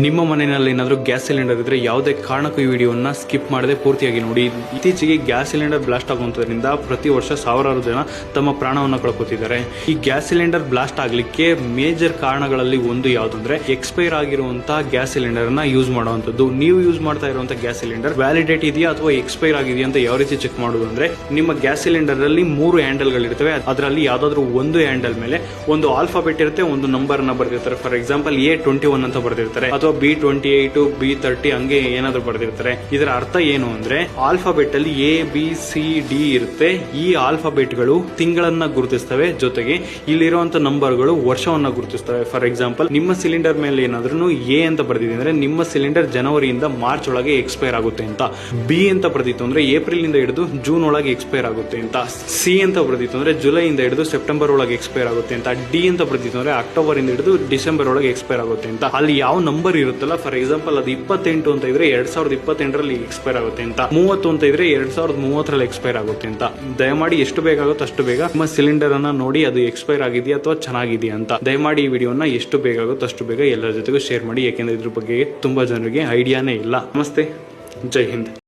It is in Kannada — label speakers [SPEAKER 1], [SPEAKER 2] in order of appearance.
[SPEAKER 1] ನಿಮ್ಮ ಮನೆಯಲ್ಲಿ ಏನಾದರೂ ಗ್ಯಾಸ್ ಸಿಲಿಂಡರ್ ಇದ್ರೆ ಯಾವುದೇ ಕಾರಣಕ್ಕೂ ಈ ವಿಡಿಯೋನ ಸ್ಕಿಪ್ ಮಾಡದೆ ಪೂರ್ತಿಯಾಗಿ ನೋಡಿ. ಇತ್ತೀಚೆಗೆ ಗ್ಯಾಸ್ ಸಿಲಿಂಡರ್ ಬ್ಲಾಸ್ಟ್ ಆಗುವಂತದ್ರಿಂದ ಪ್ರತಿ ವರ್ಷ ಸಾವಿರಾರು ಜನ ತಮ್ಮ ಪ್ರಾಣವನ್ನು ಕಳ್ಕೊತಿದ್ದಾರೆ. ಈ ಗ್ಯಾಸ್ ಸಿಲಿಂಡರ್ ಬ್ಲಾಸ್ಟ್ ಆಗಲಿಕ್ಕೆ ಮೇಜರ್ ಕಾರಣಗಳಲ್ಲಿ ಒಂದು ಯಾವ್ದಂದ್ರೆ ಎಕ್ಸ್ಪೈರ್ ಆಗಿರುವಂತಹ ಗ್ಯಾಸ್ ಸಿಲಿಂಡರ್ನ ಯೂಸ್ ಮಾಡುವಂತದ್ದು ನೀವು ಯೂಸ್ ಮಾಡ್ತಾ ಇರುವಂತಹ ಗ್ಯಾಸ್ ಸಿಲಿಂಡರ್ ವ್ಯಾಲಿಡೇಟ್ ಇದೆಯಾ ಅಥವಾ ಎಕ್ಸ್ಪೈರ್ ಆಗಿದೆಯಾ ಅಂತ ಯಾವ ರೀತಿ ಚೆಕ್ ಮಾಡೋದು ಅಂದ್ರೆ ನಿಮ್ಮ ಗ್ಯಾಸ್ ಸಿಲಿಂಡರ್ ಅಲ್ಲಿ ಮೂರು ಹ್ಯಾಂಡಲ್ ಗಳಿರ್ತವೆ ಅದರಲ್ಲಿ ಯಾವುದಾದ್ರೂ ಒಂದು ಹ್ಯಾಂಡಲ್ ಮೇಲೆ ಒಂದು ಆಲ್ಫಾಬೆಟ್ ಇರುತ್ತೆ, ಒಂದು ನಂಬರ್ನ ಬರ್ದಿರ್ತಾರೆ. For example A twenty one ಅಂತ ಬರ್ದಿರ್ತಾರೆ. ಅಥವಾ B twenty eight B thirty ಹಂಗೆ ಏನಾದ್ರು ಬರ್ದಿರ್ತಾರೆ. ಇದರ ಅರ್ಥ ಏನು ಅಂದ್ರೆ ಆಲ್ಫಾಬೆಟ್ ಅಲ್ಲಿ ಎ ಬಿ ಸಿ ಡಿ ಇರುತ್ತೆ. ಈ ಆಲ್ಫಾಬೆಟ್ಗಳು ತಿಂಗಳನ್ನ ಗುರುತಿಸ್ತವೆ. ಜೊತೆಗೆ ಇಲ್ಲಿರುವಂತ ನಂಬರ್ಗಳು ವರ್ಷವನ್ನ ಗುರುತಿಸ್ತವೆ. ಫಾರ್ ಎಕ್ಸಾಂಪಲ್ ನಿಮ್ಮ ಸಿಲಿಂಡರ್ ಮೇಲೆ ಏನಾದ್ರೂ ಎ ಅಂತ ಬರೆದಿದೆ ಅಂದ್ರೆ ನಿಮ್ಮ ಸಿಲಿಂಡರ್ ಜನವರಿಯಿಂದ ಮಾರ್ಚ್ ಒಳಗೆ ಎಕ್ಸ್ಪೈರ್ ಆಗುತ್ತೆ ಅಂತ. ಬಿ ಅಂತ ಬರ್ದಿತ್ತು ಅಂದ್ರೆ ಏಪ್ರಿಲ್ ಇಂದ ಹಿಡಿದು ಜೂನ್ ಒಳಗೆ ಎಕ್ಸ್ಪೈರ್ ಆಗುತ್ತೆ ಅಂತ. ಸಿ ಅಂತ ಬರೆದಿತ್ತು ಅಂದ್ರೆ ಜುಲೈ ಇಂದ ಹಿಡಿದು ಸೆಪ್ಟೆಂಬರ್ ಒಳಗೆ ಎಕ್ಸ್ಪೈರ್ ಆಗುತ್ತೆ ಅಂತ. ಡಿ ಅಂತ ಬರೆದಿತ್ತು ಅಂದ್ರೆ ಅಕ್ಟೋಬರ್ ಇಂದ ಹಿಡಿದು ಡಿಸೆಂಬರ್ ಒಳಗೆ ಎಕ್ಸ್ಪೈರ್ ಆಗುತ್ತೆ ಅಂತ. ಅಲ್ಲಿ ಯಾವ ನಂಬರ್ ಇರುತ್ತಲ್ಲ? ಫಾರ್ ಎಕ್ಸಾಂಪಲ್ ಅದು ಇಪ್ಪತ್ತೆಂಟು ಅಂತ ಇದ್ರೆ ಎರಡ್ ಸಾವಿರದ ಇಪ್ಪತ್ತೆಂಟರಲ್ಲಿ ಎಕ್ಸ್ಪೈರ್ ಆಗುತ್ತೆ ಅಂತ. ಮೂವತ್ತು ಅಂತ ಇದ್ರೆ ಎರಡ್ ಸಾವಿರದ ಮೂವತ್ತರಲ್ಲಿ ಎಕ್ಸ್ಪೈರ್ ಆಗುತ್ತೆ ಅಂತ. ದಯಮಾಡಿ ಎಷ್ಟು ಬೇಗ ಆಗುತ್ತೋ ಅಷ್ಟು ಬೇಗ ನಿಮ್ಮ ಸಿಲಿಂಡರ್ ಅನ್ನ ನೋಡಿ ಅದು ಎಕ್ಸ್ಪೈರ್ ಆಗಿದೆಯಾ ಅಥವಾ ಚೆನ್ನಾಗಿದೆಯಾ ಅಂತ. ದಯಮಾಡಿ ಈ ವಿಡಿಯೋನ ಎಷ್ಟು ಬೇಗ ಆಗುತ್ತೋ ಅಷ್ಟು ಬೇಗ ಎಲ್ಲರ ಜೊತೆಗೂ ಶೇರ್ ಮಾಡಿ. ಯಾಕೆಂದ್ರೆ ಇದ್ರ ಬಗ್ಗೆ ತುಂಬಾ ಜನರಿಗೆ ಐಡಿಯಾನೇ ಇಲ್ಲ. ನಮಸ್ತೆ. ಜೈ ಹಿಂದ್.